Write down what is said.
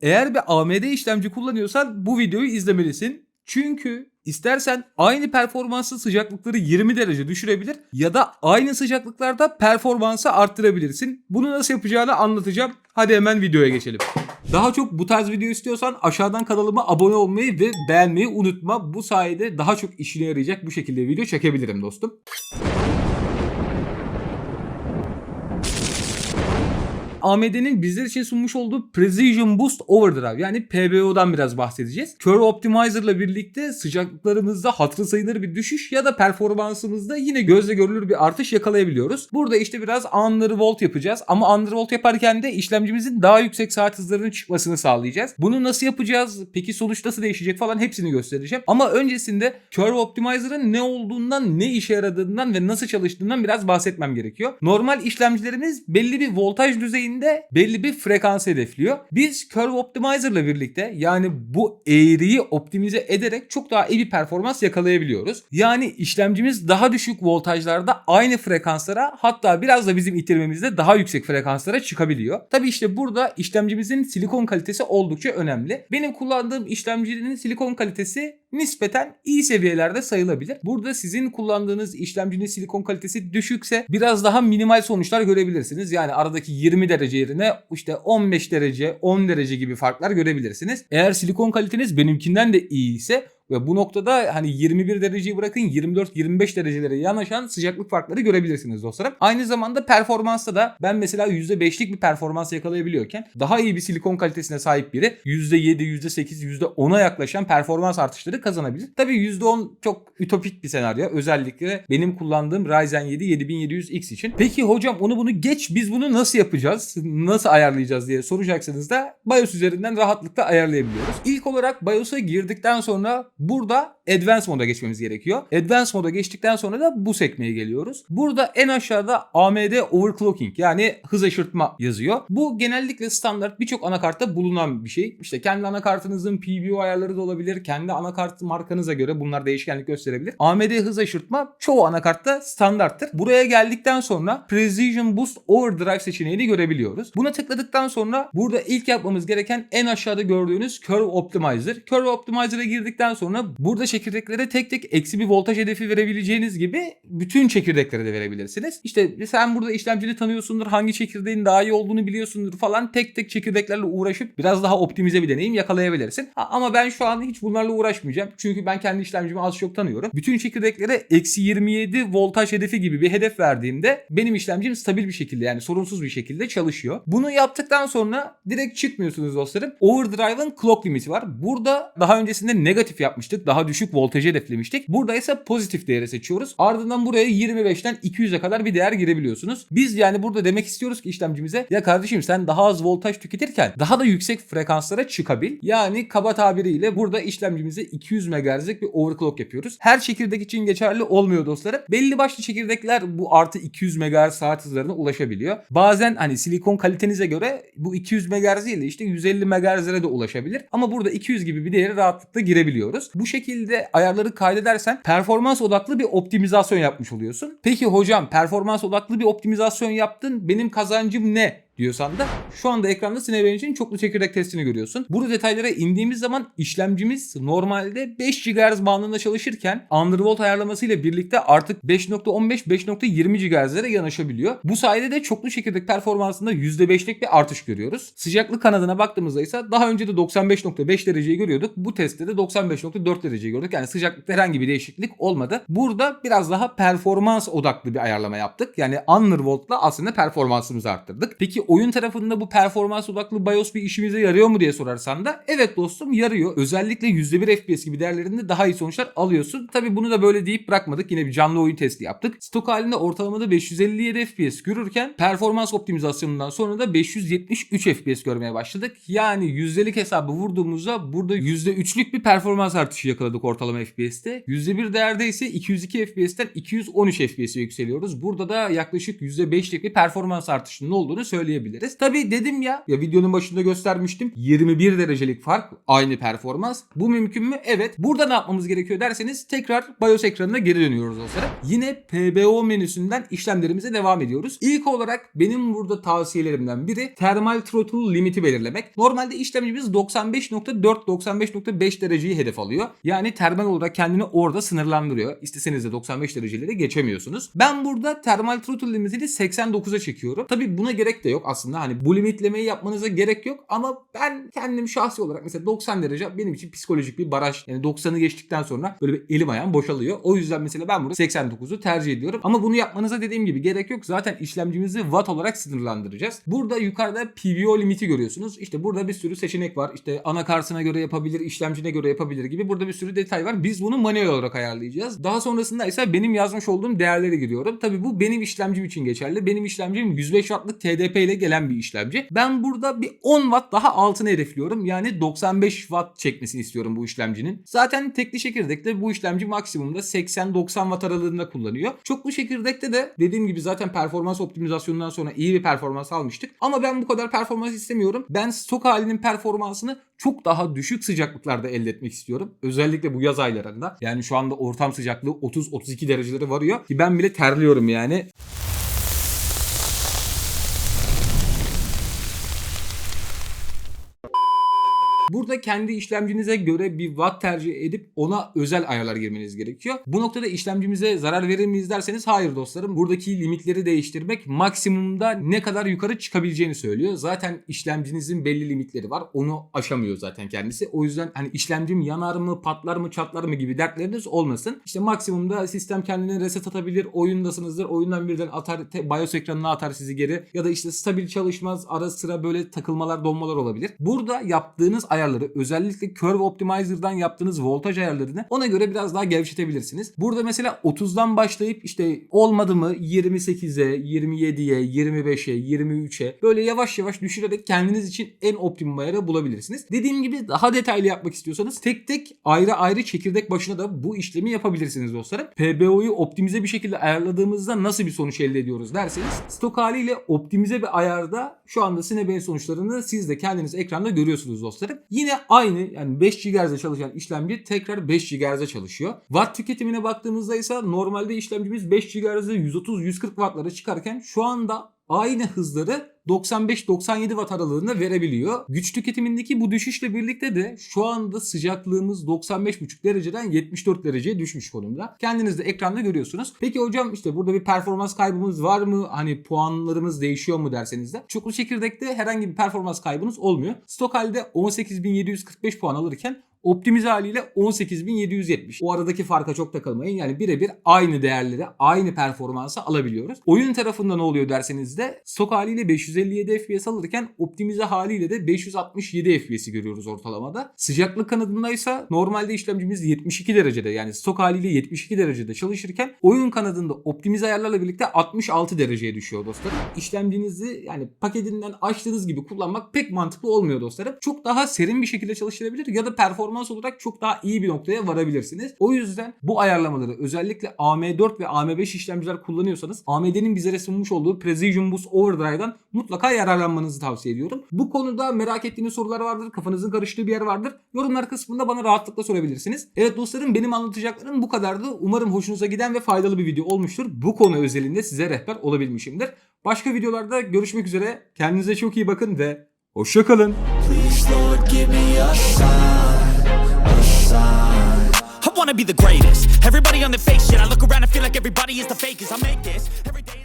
Eğer bir AMD işlemci kullanıyorsan bu videoyu izlemelisin. Çünkü istersen aynı performanslı sıcaklıkları 20 derece düşürebilir ya da aynı sıcaklıklarda performansı arttırabilirsin. Bunu nasıl yapacağını anlatacağım. Hadi hemen videoya geçelim. Daha çok bu tarz video istiyorsan aşağıdan kanalıma abone olmayı ve beğenmeyi unutma. Bu sayede daha çok işine yarayacak bu şekilde video çekebilirim dostum. AMD'nin bizler için sunmuş olduğu Precision Boost Overdrive yani PBO'dan biraz bahsedeceğiz. Curve Optimizer ile birlikte sıcaklıklarımızda hatırı sayılır bir düşüş ya da performansımızda yine gözle görülür bir artış yakalayabiliyoruz. Burada işte biraz undervolt yapacağız ama undervolt yaparken de işlemcimizin daha yüksek saat hızlarının çıkmasını sağlayacağız. Bunu nasıl yapacağız? Peki sonuç nasıl değişecek falan hepsini göstereceğim. Ama öncesinde Curve Optimizer'ın ne olduğundan, ne işe yaradığından ve nasıl çalıştığından biraz bahsetmem gerekiyor. Normal işlemcilerimiz belli bir voltaj düzeyinde belli bir frekans hedefliyor. Biz Curve Optimizer ile birlikte yani bu eğriyi optimize ederek çok daha iyi bir performans yakalayabiliyoruz. Yani işlemcimiz daha düşük voltajlarda aynı frekanslara hatta biraz da bizim itirmemizde daha yüksek frekanslara çıkabiliyor. Tabi işte burada işlemcimizin silikon kalitesi oldukça önemli. Benim kullandığım işlemcinin silikon kalitesi nispeten iyi seviyelerde sayılabilir. Burada sizin kullandığınız işlemcinin silikon kalitesi düşükse biraz daha minimal sonuçlar görebilirsiniz. Yani aradaki 20 derece yerine işte 15 derece, 10 derece gibi farklar görebilirsiniz. Eğer silikon kaliteniz benimkinden de iyi ise ve bu noktada hani 21 dereceyi bırakın 24-25 derecelere yanaşan sıcaklık farkları görebilirsiniz dostlarım. Aynı zamanda performansta da ben mesela %5'lik bir performans yakalayabiliyorken daha iyi bir silikon kalitesine sahip biri %7, %8, %10'a yaklaşan performans artışları kazanabilir. Tabii %10 çok ütopik bir senaryo. Özellikle benim kullandığım Ryzen 7 7700X için. Peki hocam onu bunu geç biz bunu nasıl yapacağız? Nasıl ayarlayacağız diye soracaksınız da BIOS üzerinden rahatlıkla ayarlayabiliyoruz. İlk olarak BIOS'a girdikten sonra Burada Advanced moda geçmemiz gerekiyor. Advanced moda geçtikten sonra da bu sekmeye geliyoruz. Burada en aşağıda AMD Overclocking yani hız aşırtma yazıyor. Bu genellikle standart birçok anakartta bulunan bir şey. İşte kendi anakartınızın PBO ayarları da olabilir. Kendi anakart markanıza göre bunlar değişkenlik gösterebilir. AMD hız aşırtma çoğu anakartta standarttır. Buraya geldikten sonra Precision Boost Overdrive seçeneğini görebiliyoruz. Buna tıkladıktan sonra burada ilk yapmamız gereken en aşağıda gördüğünüz Curve Optimizer. Curve Optimizer'a girdikten sonra burada çekirdeklere tek tek eksi bir voltaj hedefi verebileceğiniz gibi bütün çekirdeklere de verebilirsiniz. İşte sen burada işlemcini tanıyorsundur, hangi çekirdeğin daha iyi olduğunu biliyorsundur falan tek tek çekirdeklerle uğraşıp biraz daha optimize bir deneyim yakalayabilirsin. Ama ben şu an hiç bunlarla uğraşmayacağım. Çünkü ben kendi işlemcimi az çok tanıyorum. Bütün çekirdeklere eksi 27 voltaj hedefi gibi bir hedef verdiğimde benim işlemcim stabil bir şekilde yani sorunsuz bir şekilde çalışıyor. Bunu yaptıktan sonra direkt çıkmıyorsunuz dostlarım. Overdrive'ın clock limiti var. Burada daha öncesinde negatif yapmıştık. Daha düşük voltajı hedeflemiştik. Burada ise pozitif değeri seçiyoruz. Ardından buraya 25'ten 200'e kadar bir değer girebiliyorsunuz. Biz yani burada demek istiyoruz ki işlemcimize ya kardeşim sen daha az voltaj tüketirken daha da yüksek frekanslara çıkabil. Yani kaba tabiriyle burada işlemcimize 200 MHz'lik bir overclock yapıyoruz. Her çekirdek için geçerli olmuyor dostlarım. Belli başlı çekirdekler bu artı 200 MHz saat hızlarına ulaşabiliyor. Bazen hani silikon kalitenize göre bu 200 MHz de işte 150 MHz'lere de ulaşabilir. Ama burada 200 gibi bir değeri rahatlıkla girebiliyoruz. Bu şekilde ayarları kaydedersen performans odaklı bir optimizasyon yapmış oluyorsun. Peki hocam performans odaklı bir optimizasyon yaptın. Benim kazancım ne? Diyorsan da şu anda ekranda Cinebench için çoklu çekirdek testini görüyorsun. Burada detaylara indiğimiz zaman işlemcimiz normalde 5 GHz bandında çalışırken undervolt ayarlamasıyla birlikte artık 5.15-5.20 GHz'lere yanaşabiliyor. Bu sayede de çoklu çekirdek performansında %5'lik bir artış görüyoruz. Sıcaklık kanadına baktığımızda ise daha önce de 95.5 dereceyi görüyorduk. Bu testte de 95.4 dereceyi gördük. Yani sıcaklıkta herhangi bir değişiklik olmadı. Burada biraz daha performans odaklı bir ayarlama yaptık. Yani undervolt'la aslında performansımızı arttırdık. Peki oyun tarafında bu performans odaklı BIOS bir işimize yarıyor mu diye sorarsan da evet dostum yarıyor. Özellikle %1 FPS gibi değerlerinde daha iyi sonuçlar alıyorsun. Tabi bunu da böyle deyip bırakmadık. Yine bir canlı oyun testi yaptık. Stok halinde ortalamada 557 FPS görürken performans optimizasyonundan sonra da 573 FPS görmeye başladık. Yani yüzdelik hesabı vurduğumuzda burada %3'lük bir performans artışı yakaladık ortalama FPS'te. %1 değerde ise 202 FPS'ten 213 FPS'e yükseliyoruz. Burada da yaklaşık %5'lik bir performans artışının olduğunu söyleyebiliriz ayarlayabiliriz. Tabi dedim ya ya videonun başında göstermiştim 21 derecelik fark aynı performans. Bu mümkün mü? Evet. Burada ne yapmamız gerekiyor derseniz tekrar BIOS ekranına geri dönüyoruz o sırada. Yine PBO menüsünden işlemlerimize devam ediyoruz. İlk olarak benim burada tavsiyelerimden biri thermal throttle limiti belirlemek. Normalde işlemcimiz 95.4-95.5 dereceyi hedef alıyor. Yani termal olarak kendini orada sınırlandırıyor. İsteseniz de 95 dereceleri geçemiyorsunuz. Ben burada termal throttle limitini 89'a çekiyorum. Tabi buna gerek de yok aslında. Hani bu limitlemeyi yapmanıza gerek yok ama ben kendim şahsi olarak mesela 90 derece benim için psikolojik bir baraj. Yani 90'ı geçtikten sonra böyle bir elim ayağım boşalıyor. O yüzden mesela ben burada 89'u tercih ediyorum. Ama bunu yapmanıza dediğim gibi gerek yok. Zaten işlemcimizi watt olarak sınırlandıracağız. Burada yukarıda PVO limiti görüyorsunuz. İşte burada bir sürü seçenek var. İşte anakartına göre yapabilir, işlemcine göre yapabilir gibi burada bir sürü detay var. Biz bunu manuel olarak ayarlayacağız. Daha sonrasında ise benim yazmış olduğum değerleri giriyorum. Tabii bu benim işlemcim için geçerli. Benim işlemcim 105 wattlık TDP ile gelen bir işlemci. Ben burada bir 10 watt daha altına hedefliyorum. Yani 95 watt çekmesini istiyorum bu işlemcinin. Zaten tekli çekirdekte bu işlemci maksimumda 80-90 watt aralığında kullanıyor. Çoklu çekirdekte de dediğim gibi zaten performans optimizasyonundan sonra iyi bir performans almıştık. Ama ben bu kadar performans istemiyorum. Ben stok halinin performansını çok daha düşük sıcaklıklarda elde etmek istiyorum. Özellikle bu yaz aylarında. Yani şu anda ortam sıcaklığı 30-32 dereceleri varıyor. Ki ben bile terliyorum yani. Burada kendi işlemcinize göre bir watt tercih edip ona özel ayarlar girmeniz gerekiyor. Bu noktada işlemcimize zarar verir miyiz derseniz hayır dostlarım. Buradaki limitleri değiştirmek maksimumda ne kadar yukarı çıkabileceğini söylüyor. Zaten işlemcinizin belli limitleri var. Onu aşamıyor zaten kendisi. O yüzden hani işlemcim yanar mı, patlar mı, çatlar mı gibi dertleriniz olmasın. İşte maksimumda sistem kendine reset atabilir. Oyundasınızdır. Oyundan birden atar, BIOS ekranına atar sizi geri. Ya da işte stabil çalışmaz. Ara sıra böyle takılmalar, donmalar olabilir. Burada yaptığınız ayarları özellikle Curve Optimizer'dan yaptığınız voltaj ayarlarını ona göre biraz daha gevşetebilirsiniz. Burada mesela 30'dan başlayıp işte olmadı mı 28'e, 27'ye, 25'e, 23'e böyle yavaş yavaş düşürerek kendiniz için en optimum ayarı bulabilirsiniz. Dediğim gibi daha detaylı yapmak istiyorsanız tek tek ayrı ayrı çekirdek başına da bu işlemi yapabilirsiniz dostlarım. PBO'yu optimize bir şekilde ayarladığımızda nasıl bir sonuç elde ediyoruz derseniz stok haliyle optimize bir ayarda şu anda Cinebench sonuçlarını siz de kendiniz ekranda görüyorsunuz dostlarım. Yine aynı yani 5 GHz'de çalışan işlemci tekrar 5 GHz'de çalışıyor. Watt tüketimine baktığımızda ise normalde işlemcimiz 5 GHz'de 130-140 Watt'lara çıkarken şu anda aynı hızları 95-97 watt aralığında verebiliyor. Güç tüketimindeki bu düşüşle birlikte de şu anda sıcaklığımız 95,5 dereceden 74 dereceye düşmüş konumda. Kendiniz de ekranda görüyorsunuz. Peki hocam işte burada bir performans kaybımız var mı? Hani puanlarımız değişiyor mu derseniz de. Çoklu çekirdekte herhangi bir performans kaybınız olmuyor. Stok halde 18.745 puan alırken Optimize haliyle 18.770. O aradaki farka çok takılmayın. Yani birebir aynı değerleri, aynı performansı alabiliyoruz. Oyun tarafında ne oluyor derseniz de stok haliyle 557 FPS alırken optimize haliyle de 567 FPS'i görüyoruz ortalamada. Sıcaklık kanadındaysa normalde işlemcimiz 72 derecede yani stok haliyle 72 derecede çalışırken oyun kanadında optimize ayarlarla birlikte 66 dereceye düşüyor dostlarım. İşlemcinizi yani paketinden açtığınız gibi kullanmak pek mantıklı olmuyor dostlarım. Çok daha serin bir şekilde çalıştırabilir ya da performans olarak çok daha iyi bir noktaya varabilirsiniz. O yüzden bu ayarlamaları özellikle AM4 ve AM5 işlemciler kullanıyorsanız AMD'nin bizlere sunmuş olduğu Precision Boost Overdrive'dan mutlaka yararlanmanızı tavsiye ediyorum. Bu konuda merak ettiğiniz sorular vardır, kafanızın karıştığı bir yer vardır. Yorumlar kısmında bana rahatlıkla sorabilirsiniz. Evet dostlarım benim anlatacaklarım bu kadardı. Umarım hoşunuza giden ve faydalı bir video olmuştur. Bu konu özelinde size rehber olabilmişimdir. Başka videolarda görüşmek üzere. Kendinize çok iyi bakın ve hoşçakalın. Please, Lord, give me a sign, wanna be the greatest. Everybody on the fake shit. I look around and feel like everybody is the fakest. I make this every day.